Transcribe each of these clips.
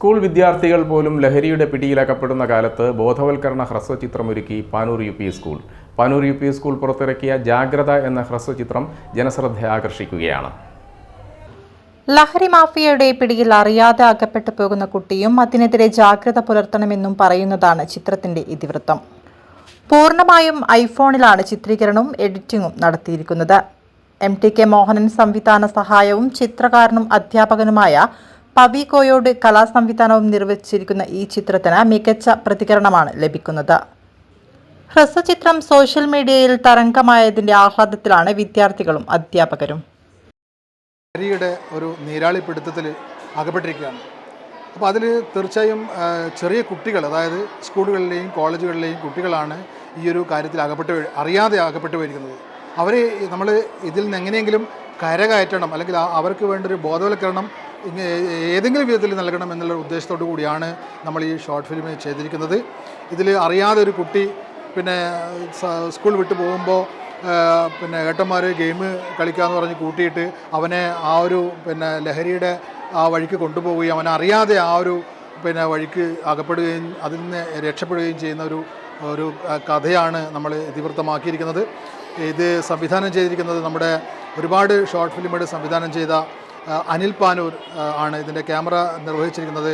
School വിദ്യാർത്ഥികൾ പോലും ലഹരിയുടെ പിടിയിലകപ്പെടുന്ന കാലത്ത് ബോധവൽക്കരണ ഹ്രസ്വചിത്രമൊരുക്കി Panoor U P school. Panoor U P school പുറത്തിറക്കിയ ജാഗ്രത എന്ന ഹ്രസ്വചിത്രം ജനശ്രദ്ധ ആകർഷിക്കുകയാണ്. ലഹരി മാഫിയയുടെ പിടിയിൽ അറിയാതെ അകപ്പെട്ടു പോകുന്ന കുട്ടിയും അതിനെതിരെ ജാഗ്രത പുലർത്തണമെന്നും പറയുന്നതാണ് ചിത്രത്തിന്റെ ഇതിവൃത്തം. പൂർണമായും ഐഫോണിലാണ് ചിത്രീകരണവും എഡിറ്റിംഗും നടത്തിയിരിക്കുന്നത്. എം ടി കെ മോഹനൻ സംവിധാന സഹായവും ചിത്രകാരനും അധ്യാപകനുമായ പവി കോയോട് കലാസംവിധാനവും നിർവഹിച്ചിരിക്കുന്ന ഈ ചിത്രത്തിന് മികച്ച പ്രതികരണമാണ് ലഭിക്കുന്നത്. ഹ്രസ്വചിത്രം സോഷ്യൽ മീഡിയയിൽ തരംഗമായതിന്റെ ആഹ്ലാദത്തിലാണ് വിദ്യാർത്ഥികളും അധ്യാപകരും. ഹരിയുടെ ഒരു നീരാളിപ്പിടുത്തത്തിൽ അകപ്പെട്ടിരിക്കുകയാണ്. അപ്പോൾ അതിൽ തീർച്ചയായും ചെറിയ കുട്ടികൾ അതായത് സ്കൂളുകളിലെയും കോളേജുകളിലെയും കുട്ടികളാണ് ഈ ഒരു കാര്യത്തിൽ അകപ്പെട്ട് അറിയാതെ അകപ്പെട്ട് പോയിരിക്കുന്നത്. അവരെ നമ്മൾ ഇതിൽ നിന്ന് എങ്ങനെയെങ്കിലും കരകയറ്റണം അല്ലെങ്കിൽ അവർക്ക് വേണ്ട ഒരു ബോധവൽക്കരണം ഏതെങ്കിലും വിധത്തിൽ നൽകണം എന്നുള്ള ഉദ്ദേശത്തോടു കൂടിയാണ് നമ്മൾ ഈ ഷോർട്ട് ഫിലിം ചെയ്തിരിക്കുന്നത്. ഇതിൽ അറിയാതെ ഒരു കുട്ടി പിന്നെ സ്കൂൾ വിട്ടു പോകുമ്പോൾ പിന്നെ ഏട്ടന്മാർ ഗെയിം കളിക്കാമെന്ന് പറഞ്ഞ് കൂട്ടിയിട്ട് അവനെ ആ ഒരു പിന്നെ ലഹരിയുടെ ആ വഴിക്ക് കൊണ്ടുപോവുകയും അവനെ അറിയാതെ ആ ഒരു പിന്നെ വഴിക്ക് അകപ്പെടുകയും അതിൽ നിന്ന് രക്ഷപ്പെടുകയും ചെയ്യുന്ന ഒരു ഒരു കഥയാണ് നമ്മൾ ഇതിവൃത്തമാക്കിയിരിക്കുന്നത്. ഇത് സംവിധാനം ചെയ്തിരിക്കുന്നത് നമ്മുടെ ഒരുപാട് ഷോർട്ട് ഫിലിമുകൾ സംവിധാനം ചെയ്ത അനിൽ പാനൂർ ആണ് ഇതിന്റെ ക്യാമറ നിർവഹിച്ചിരിക്കുന്നത്.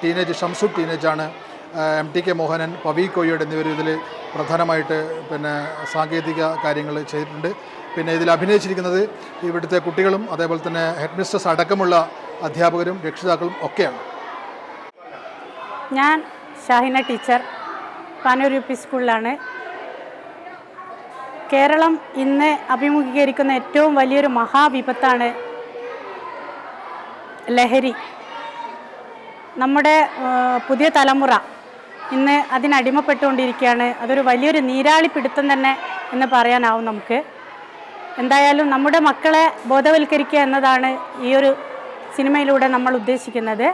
Teenage Shamsu ടീനേജാണ് M T K Mohanan Pavi Koyyode എന്നിവർ ഇതിൽ പ്രധാനമായിട്ട് പിന്നെ സാങ്കേതിക കാര്യങ്ങൾ ചെയ്തിട്ടുണ്ട്. പിന്നെ ഇതിൽ അഭിനയിച്ചിരിക്കുന്നത് ഇവിടുത്തെ കുട്ടികളും അതേപോലെ തന്നെ ഹെഡ് മിസ്റ്റേഴ്സ് അടക്കമുള്ള അധ്യാപകരും രക്ഷിതാക്കളും ഒക്കെയാണ്. ഞാൻ Shahina teacher Panoor U P സ്കൂളിലാണ്. കേരളം ഇന്ന് അഭിമുഖീകരിക്കുന്ന ഏറ്റവും വലിയൊരു മഹാവിപത്താണ് ലഹരി. നമ്മുടെ പുതിയ തലമുറ ഇന്ന് അതിനടിമപ്പെട്ടുകൊണ്ടിരിക്കുകയാണ് അതൊരു വലിയൊരു നീരാളിപ്പിടുത്തം തന്നെ എന്ന് പറയാനാവും നമുക്ക്. എന്തായാലും നമ്മുടെ മക്കളെ ബോധവൽക്കരിക്കുക എന്നതാണ് ഈ ഒരു സിനിമയിലൂടെ നമ്മൾ ഉദ്ദേശിക്കുന്നത്.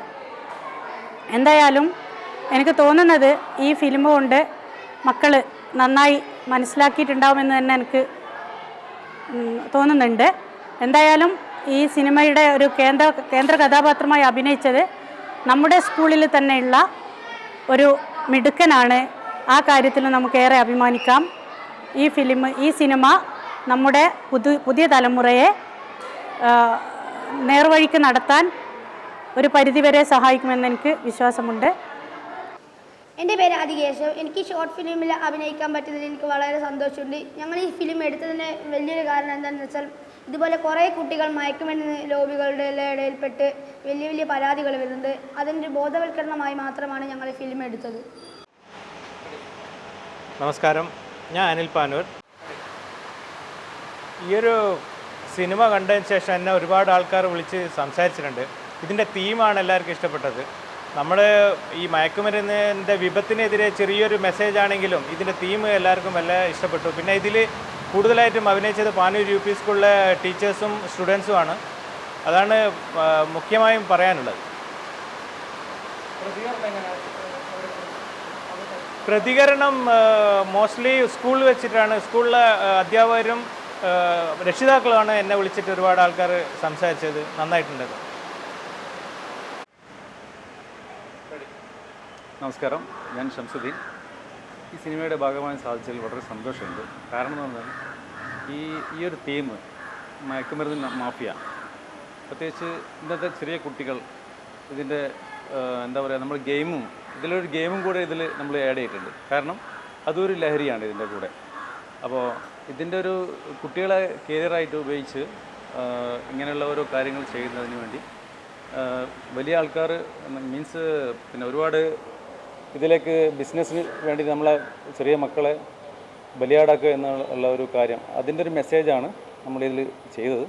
എന്തായാലും എനിക്ക് തോന്നുന്നത് ഈ ഫിലിം കൊണ്ട് മക്കൾ നന്നായി മനസ്സിലാക്കിയിട്ടുണ്ടാവുമെന്ന് തന്നെ എനിക്ക് തോന്നുന്നുണ്ട്. എന്തായാലും ഈ സിനിമയുടെ ഒരു കേന്ദ്ര കേന്ദ്ര കഥാപാത്രമായി അഭിനയിച്ചത് നമ്മുടെ സ്കൂളിൽ തന്നെയുള്ള ഒരു മിടുക്കനാണ്. ആ കാര്യത്തിൽ നമുക്കേറെ അഭിമാനിക്കാം. ഈ ഫിലിം ഈ സിനിമ നമ്മുടെ പുതു പുതിയ തലമുറയെ നേർവഴിക്ക് നടത്താൻ ഒരു പരിധിവരെ സഹായിക്കുമെന്ന് എനിക്ക് വിശ്വാസമുണ്ട്. എന്റെ പേര് ആദികേശവ്. എനിക്ക് ഷോർട്ട് ഫിലിമിൽ അഭിനയിക്കാൻ പറ്റിയതിൽ എനിക്ക് വളരെ സന്തോഷമുണ്ട്. ഞങ്ങൾ ഈ ഫിലിം എടുത്തതിന് വലിയൊരു കാരണം എന്താണെന്ന് വെച്ചാൽ ഇതുപോലെ കുറേ കുട്ടികൾ മയക്കുമരുന്ന് ലോബികളുടെ ഇടയിൽപ്പെട്ട് വലിയ വലിയ പരാതികൾ വരുന്നുണ്ട്. അതിന്റെ ബോധവൽക്കരണമായി മാത്രമാണ് ഞങ്ങൾ ഫിലിം എടുത്തത്. നമസ്കാരം. ഞാൻ അനിൽ പാനൂർ. ഈ ഒരു സിനിമ കണ്ടതിന് ശേഷം എന്നെ ഒരുപാട് ആൾക്കാർ വിളിച്ച് സംസാരിച്ചിട്ടുണ്ട്. ഇതിന്റെ തീമാണ് എല്ലാവർക്കും ഇഷ്ടപ്പെട്ടത്. നമ്മൾ ഈ മയക്കുമരുന്നിന്റെ വിപത്തിനെതിരെ ചെറിയൊരു മെസ്സേജ് ആണെങ്കിലും ഇതിന്റെ തീം എല്ലാവർക്കും വല്ല ഇഷ്ടപ്പെട്ടു. പിന്നെ ഇതിൽ കൂടുതലായിട്ടും അഭിനയിച്ചത് പാനൂർ യു പി സ്കൂളിലെ ടീച്ചേഴ്സും സ്റ്റുഡൻസുമാണ്. അതാണ് മുഖ്യമായും പറയാനുള്ളത്. പ്രതികരണം മോസ്റ്റ്ലി സ്കൂളിൽ വെച്ചിട്ടാണ്. സ്കൂളിലെ അധ്യാപകരും രക്ഷിതാക്കളുമാണ് എന്നെ വിളിച്ചിട്ട് ഒരുപാട് ആൾക്കാർ സംസാരിച്ചത്. നന്നായിട്ടുണ്ട് നമസ്കാരം. ഞാൻ ഷംസുദ്ദീൻ ഈ സിനിമയുടെ ഭാഗമായി സാധിച്ചതിൽ വളരെ സന്തോഷമുണ്ട്. കാരണം എന്ന് പറഞ്ഞാൽ ഈ ഈ ഒരു തീം മയക്കുമരുന്ന് മാഫിയ പ്രത്യേകിച്ച് ഇന്നത്തെ ചെറിയ കുട്ടികൾ ഇതിന്റെ എന്താ പറയുക നമ്മൾ ഗെയിമും ഇതിലൊരു ഗെയിമും കൂടെ ഇതിൽ നമ്മൾ ആഡ് ചെയ്തിട്ടുണ്ട്. കാരണം അതൊരു ലഹരിയാണ് ഇതിന്റെ കൂടെ. അപ്പോൾ ഇതിന്റെ ഒരു കുട്ടികളെ കരിയറായിട്ട് ഉപയോഗിച്ച് ഇങ്ങനെയുള്ള ഓരോ കാര്യങ്ങൾ ചെയ്യുന്നതിന് വേണ്ടി വലിയ ആൾക്കാർ മീൻസ് പിന്നെ ഒരുപാട് ഇതിലേക്ക് ബിസിനസ്സിന് വേണ്ടി നമ്മളെ ചെറിയ മക്കളെ ബലിയാടാക്കുക എന്നുള്ള ഒരു കാര്യം. അതിന്റെ ഒരു മെസ്സേജാണ് നമ്മളിതിൽ ചെയ്തത്.